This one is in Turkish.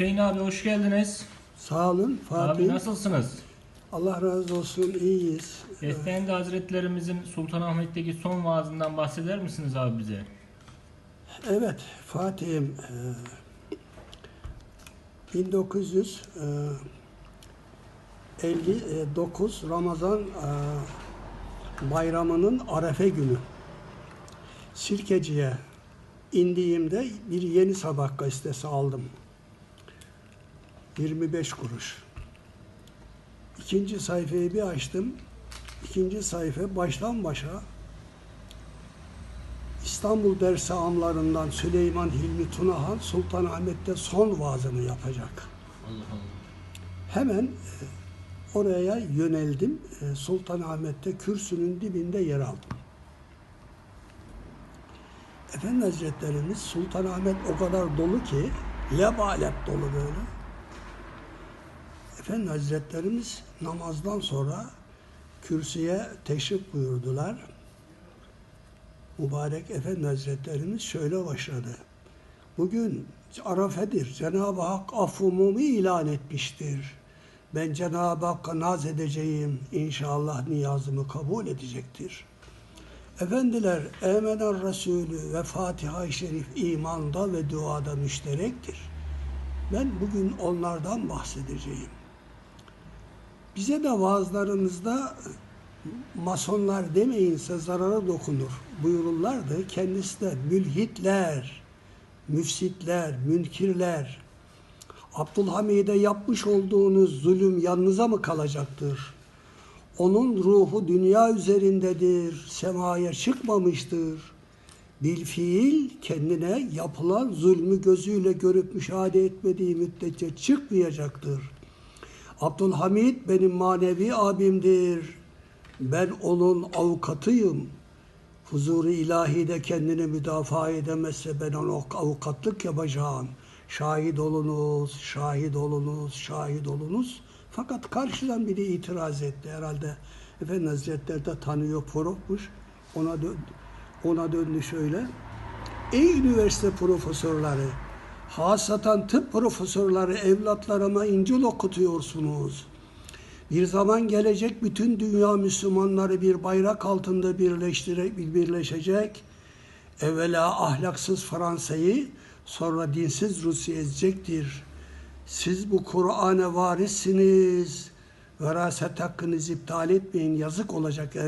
Hüseyin abi hoş geldiniz. Sağ olun Fatih. Abi nasılsınız? Allah razı olsun iyiyiz. Efendi Hazretlerimizin Sultanahmet'teki son vaazından bahseder misiniz abi bize? Evet Fatih'im e, 1959 Ramazan e, bayramının Arefe günü Sirkeci'ye indiğimde bir yeni sabah gazetesi aldım. 25 kuruş. İkinci sayfayı bir açtım. İkinci sayfa baştan başa İstanbul dersi amlarından Süleyman Hilmi Tunahan Sultanahmet'te son vaazını yapacak. Allah Allah. Hemen e, oraya yöneldim. E, Sultanahmet'te kürsünün dibinde yer aldım. Efendi Hazretlerimiz Sultanahmet o kadar dolu ki lebalep dolu böyle. Efendi Hazretlerimiz namazdan sonra kürsüye teşrif buyurdular. Mübarek Efendi Hazretlerimiz şöyle başladı. Bugün Arafe'dir. Cenab-ı Hak affumumu ilan etmiştir. Ben Cenab-ı Hakk'a naz edeceğim. İnşallah niyazımı kabul edecektir. Efendiler, Emener Resulü ve Fatiha-i Şerif imanda ve duada müşterektir. Ben bugün onlardan bahsedeceğim. Bize de vaazlarınızda masonlar demeyinse zarara dokunur buyururlardı. Kendisi de mülhitler, müfsitler, münkirler, Abdülhamid'e yapmış olduğunuz zulüm yanınıza mı kalacaktır? Onun ruhu dünya üzerindedir, semaya çıkmamıştır. Bil fiil kendine yapılan zulmü gözüyle görüp müşahede etmediği müddetçe çıkmayacaktır. Abdülhamid benim manevi abimdir. Ben onun avukatıyım. Huzuru ilahide kendini müdafaa edemezse ben ona avukatlık yapacağım. Şahit olunuz, şahit olunuz, şahit olunuz. Fakat karşıdan biri itiraz etti herhalde. Efendi Hazretleri de tanıyor Porof'muş. Ona döndü, ona döndü şöyle. Ey üniversite profesörleri, hasatan tıp profesörleri evlatlarıma İncil okutuyorsunuz. Bir zaman gelecek bütün dünya Müslümanları bir bayrak altında birleştire, birleşecek. Evvela ahlaksız Fransa'yı sonra dinsiz Rusya ezecektir. Siz bu Kur'an'a varissiniz. Veraset hakkınızı iptal etmeyin. Yazık olacak evlat.